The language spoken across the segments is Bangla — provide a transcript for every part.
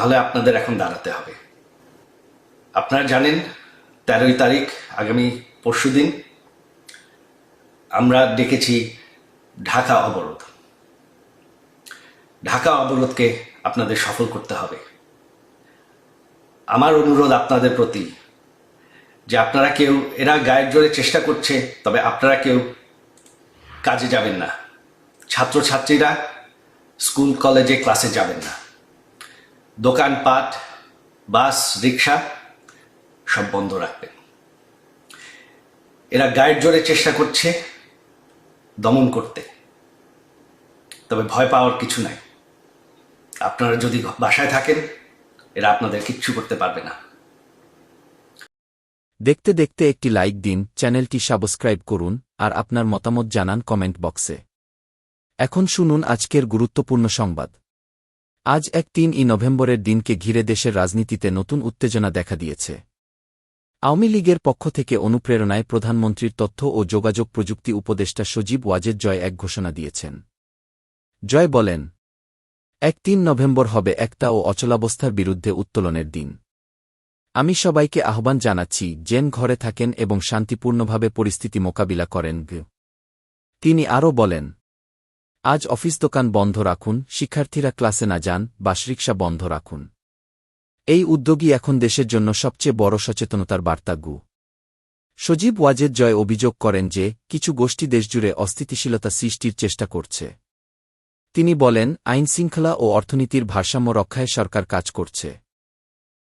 তাহলে আপনাদের এখন দাঁড়াতে হবে। আপনারা জানেন তেরোই তারিখ, আগামী পরশুদিন আমরা ডেকেছি ঢাকা অবরোধ। ঢাকা অবরোধকে আপনাদের সফল করতে হবে। আমার অনুরোধ আপনাদের প্রতি যে আপনারা কেউ, এরা গায়ের জোরে চেষ্টা করছে, তবে আপনারা কেউ কাজে যাবেন না। ছাত্রছাত্রীরা স্কুল, কলেজে ক্লাসে যাবেন না। দোকানপাট বাস, রিক্সা সব বন্ধ রাখবেন। এরা গায়ের জোরে চেষ্টা করছে দমন করতে। তবে ভয় পাওয়ার কিছু নাই। আপনারা যদি বাসায় থাকেন, এরা আপনাদের কিচ্ছু করতে পারবে না। দেখতে দেখতে একটি লাইক দিন, চ্যানেলটি সাবস্ক্রাইব করুন, আর আপনার মতামত জানান কমেন্ট বক্সে। এখন শুনুন আজকের গুরুত্বপূর্ণ সংবাদ। আজ এক তিন ই নভেম্বরের দিনকে ঘিরে দেশের রাজনীতিতে নতুন উত্তেজনা দেখা দিয়েছে। আওয়ামী লীগের পক্ষ থেকে অনুপ্রেরণায় প্রধানমন্ত্রীর তথ্য ও যোগাযোগ প্রযুক্তি উপদেষ্টা সজীব ওয়াজেদ জয় এক ঘোষণা দিয়েছেন। জয় বলেন, এক তিন নভেম্বর হবে একতা ও অচলাবস্থার বিরুদ্ধে উত্তোলনের দিন। আমি সবাইকে আহ্বান জানাচ্ছি জেন ঘরে থাকেন এবং শান্তিপূর্ণভাবে পরিস্থিতি মোকাবিলা করেন তিনি আরও বলেন আজ অফিস দোকান বন্ধ রাখুন, শিক্ষার্থীরা ক্লাসে না যান, বাস রিক্সা বন্ধ রাখুন। এই উদ্যোগই এখন দেশের জন্য সবচেয়ে বড় সচেতনতার বার্তা গু সজীব ওয়াজেদ জয় অভিযোগ করেন যে, কিছু গোষ্ঠী দেশজুড়ে অস্থিতিশীলতা সৃষ্টির চেষ্টা করছে। তিনি বলেন আইনশৃঙ্খলা ও অর্থনীতির ভারসাম্য রক্ষায় সরকার কাজ করছে।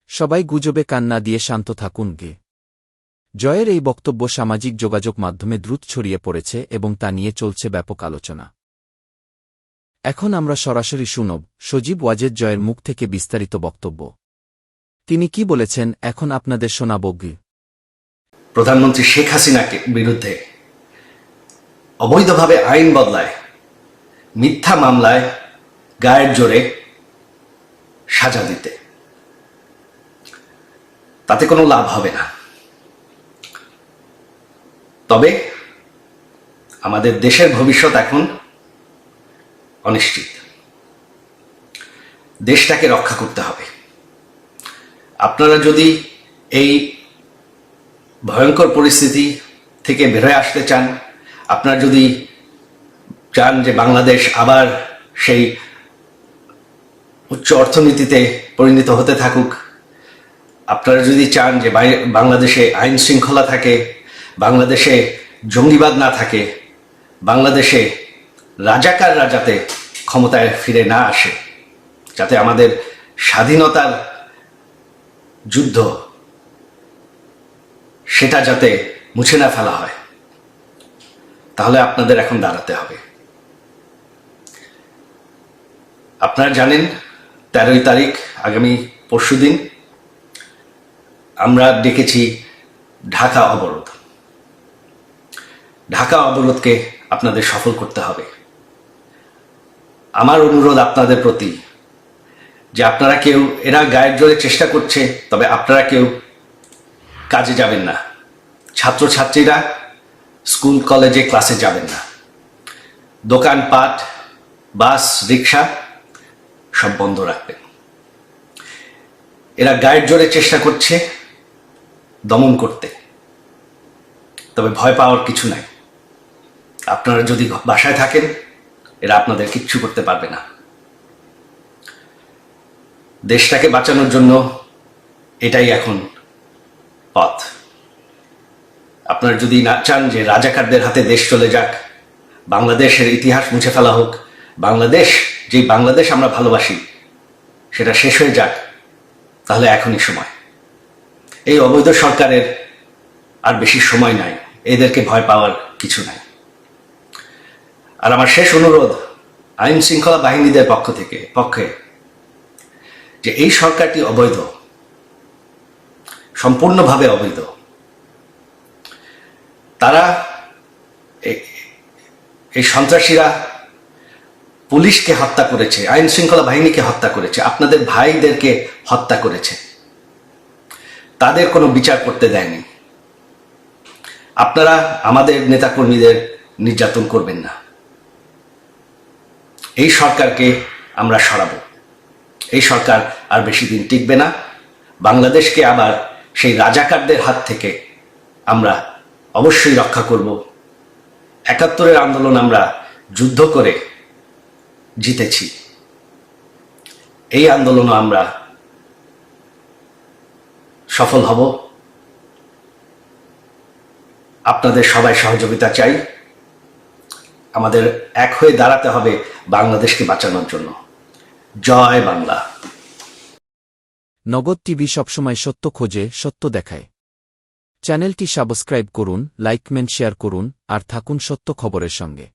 সবাই গুজবে কান্না দিয়ে শান্ত থাকুন গে। জয়ের এই বক্তব্য সামাজিক যোগাযোগ মাধ্যমে দ্রুত ছড়িয়ে পড়েছে এবং তা নিয়ে চলছে ব্যাপক আলোচনা। এখন আমরা সরাসরি শুনব সজীব ওয়াজেদ জয়ের মুখ থেকে বিস্তারিত বক্তব্য। তিনি কি বলেছেন, এখন আপনাদের শোনাব প্রধানমন্ত্রী শেখ হাসিনাকে বিরুদ্ধে অবৈধভাবে আইন বদলায়, মিথ্যা মামলায় গায়ের জোরে সাজা দিতে। তাতে কোনো লাভ হবে না। তবে আমাদের দেশের ভবিষ্যৎ এখন অনিশ্চিত। দেশটাকে রক্ষা করতে হবে। আপনারা যদি এই ভয়ঙ্কর পরিস্থিতি থেকে বেরোয় আসতে চান, আপনারা যদি চান যে বাংলাদেশ আবার সেই উচ্চ অর্থনীতিতে পরিণত হতে থাকুক, আপনারা যদি চান যে বাংলাদেশে আইন শৃঙ্খলা থাকে, বাংলাদেশে জঙ্গিবাদ না থাকে, বাংলাদেশে রাজাকাররা যাতে ক্ষমতায় ফিরে না আসে, যাতে আমাদের স্বাধীনতার যুদ্ধ সেটা যাতে মুছে না ফেলা হয়। তাহলে আপনাদের এখন দাঁড়াতে হবে। আপনারা জানেন, তেরোই তারিখ, আগামী পরশুদিন আমরা ডেকেছি ঢাকা অবরোধ। ঢাকা অবরোধকে আপনাদের সফল করতে হবে। আমার অনুরোধ আপনাদের প্রতি যে আপনারা কেউ, এরা গায়ের জোরে চেষ্টা করছে, তবে আপনারা কেউ কাজে যাবেন না। ছাত্রছাত্রীরা স্কুল, কলেজে ক্লাসে যাবেন না। দোকানপাট, বাস, রিক্সা সব বন্ধ রাখবেন। এরা গায়ের জোরে চেষ্টা করছে দমন করতে। তবে ভয় পাওয়ার কিছু নাই। আপনারা যদি বাসায় থাকেন এরা আপনাদের কিচ্ছু করতে পারবে না। দেশটাকে বাঁচানোর জন্য এটাই এখন পথ। আপনারা যদি না চান যে রাজাকারদের হাতে দেশ চলে যাক, বাংলাদেশের ইতিহাস মুছে ফেলা হোক, বাংলাদেশ যে বাংলাদেশ আমরা ভালোবাসি, সেটা শেষ হয়ে যাক, তাহলে এখনই সময়। এই অবৈধ সরকারের আর বেশি সময় নাই। এদেরকে ভয় পাওয়ার কিছু নাই। আর আমার শেষ অনুরোধ আইন শৃঙ্খলা বাহিনীদের পক্ষ থেকে, পক্ষে, যে এই সরকারটি অবৈধ, সম্পূর্ণভাবে অবৈধ, তারা এই সন্ত্রাসীরা পুলিশকে হত্যা করেছে, আইন শৃঙ্খলা বাহিনীকে হত্যা করেছে, আপনাদের ভাইদেরকে হত্যা করেছে, তাদের কোনো বিচার করতে দেয়নি। আপনারা আমাদের নেতাকর্মীদের নির্যাতন করবেন না। এই সরকারকে আমরা সরাবো। এই সরকার আর বেশি দিন টিকবে না। বাংলাদেশকে আবার সেই রাজাকারদের হাত থেকে আমরা অবশ্যই রক্ষা করব। একাত্তরের আন্দোলন আমরা যুদ্ধ করে জিতেছি। এই আন্দোলনও আমরা সফল হব। আপনাদের সবাই সহযোগিতা চাই। আমাদের এক হয়ে দাঁড়াতে হবে বাংলাদেশকে বাঁচানোর জন্য। জয় বাংলা। নগদ টিভি সবসময় সত্য খোঁজে, সত্য দেখায়। চ্যানেলটি সাবস্ক্রাইব করুন লাইকমেন্ট শেয়ার করুন, আর থাকুন সত্য খবরের সঙ্গে।